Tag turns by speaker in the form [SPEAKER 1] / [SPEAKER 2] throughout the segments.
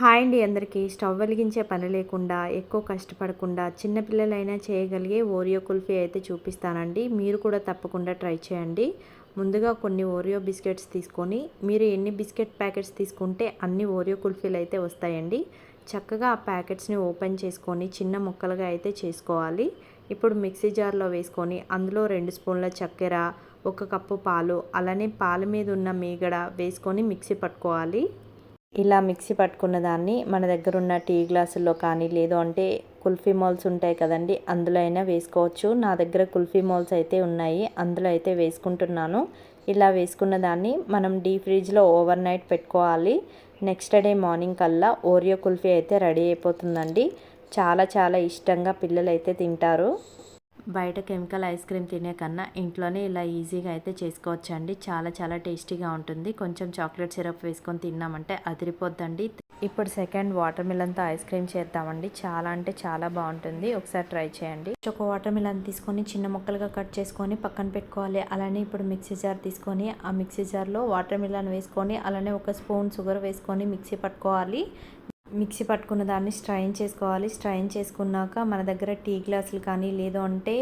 [SPEAKER 1] Hi అండి అందరికీ. Stove వెలిగించే పని లేకుండా ఎక్కువ కష్టపడకుండా చిన్నపిల్లలైనా చేయగలిగే ఓరియో కుల్ఫీ అయితే చూపిస్తానండి. మీరు కూడా తప్పకుండా ట్రై చేయండి. ముందుగా కొన్ని ఓరియో బిస్కెట్స్ తీసుకొని మీరు ఎన్ని బిస్కెట్ ప్యాకెట్స్ తీసుకుంటే అన్ని ఓరియో కుల్ఫీలు అయితే వస్తాయండి. చక్కగా ఆ ప్యాకెట్స్ని ఓపెన్ చేసుకొని చిన్న ముక్కలుగా అయితే చేసుకోవాలి. ఇప్పుడు మిక్సీ జార్లో వేసుకొని అందులో రెండు స్పూన్ల చక్కెర ఒక కప్పు పాలు అలానే పాల మీద ఉన్న మీగడ వేసుకొని మిక్సీ పట్టుకోవాలి. ఇలా మిక్సీ పట్టుకున్న దాన్ని మన దగ్గర ఉన్న టీ గ్లాసుల్లో కానీ లేదు అంటే కుల్ఫీ మాల్స్ ఉంటాయి కదండి అందులో అయినా వేసుకోవచ్చు. నా దగ్గర కుల్ఫీ మాల్స్ అయితే ఉన్నాయి అందులో అయితే వేసుకుంటున్నాను. ఇలా వేసుకున్న దాన్ని మనం డీ ఫ్రిడ్జ్లో ఓవర్ నైట్ పెట్టుకోవాలి. నెక్స్ట్ డే మార్నింగ్ కల్లా ఓరియో కుల్ఫీ అయితే రెడీ అయిపోతుందండి. చాలా చాలా ఇష్టంగా పిల్లలు అయితే తింటారు. బయట కెమికల్ ఐస్ క్రీమ్ తినే కన్నా ఇంట్లోనే ఇలా ఈజీగా అయితే చేసుకోవచ్చండి. చాలా చాలా టేస్టీగా ఉంటుంది. కొంచెం చాక్లెట్ సిరప్ వేసుకొని తిన్నామంటే అదిరిపోద్దండి. ఇప్పుడు సెకండ్ వాటర్ మిలన్తో ఐస్ క్రీమ్ చేద్దామండి. చాలా అంటే చాలా బాగుంటుంది. ఒకసారి ట్రై చేయండి. ఒక వాటర్ మిలన్ తీసుకొని చిన్న ముక్కలుగా కట్ చేసుకొని పక్కన పెట్టుకోవాలి. అలానే ఇప్పుడు మిక్సీ జార్ తీసుకొని ఆ మిక్సీ జార్లో వాటర్ మిలన్ వేసుకొని అలానే ఒక స్పూన్ షుగర్ వేసుకొని మిక్సీ పట్టుకోవాలి. మిక్సీ పట్టుకున్న దాన్ని స్ట్రైన్ చేసుకోవాలి. స్ట్రైన్ చేసుకున్నాక మన దగ్గర టీ గ్లాసులు కానీ లేదు అంటే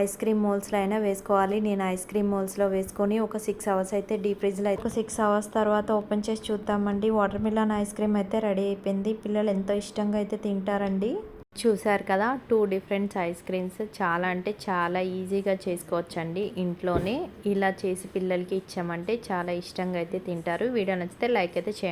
[SPEAKER 1] ఐస్ క్రీమ్ మోల్స్లో అయినా వేసుకోవాలి. నేను ఐస్ క్రీమ్ మోల్స్లో వేసుకొని ఒక సిక్స్ అవర్స్ అయితే డీప్ ఫ్రిడ్జ్లో అయితే ఒక సిక్స్ అవర్స్ తర్వాత ఓపెన్ చేసి చూద్దామండి. వాటర్ మిలన్ ఐస్ క్రీమ్ అయితే రెడీ అయిపోయింది. పిల్లలు ఎంతో ఇష్టంగా అయితే తింటారండి. చూసారు కదా టూ డిఫరెంట్ ఐస్ క్రీమ్స్. చాలా అంటే చాలా ఈజీగా చేసుకోవచ్చండి ఇంట్లోనే. ఇలా చేసి పిల్లలకి ఇచ్చామంటే చాలా ఇష్టంగా అయితే తింటారు. వీడియో నచ్చితే లైక్ అయితే చేయండి.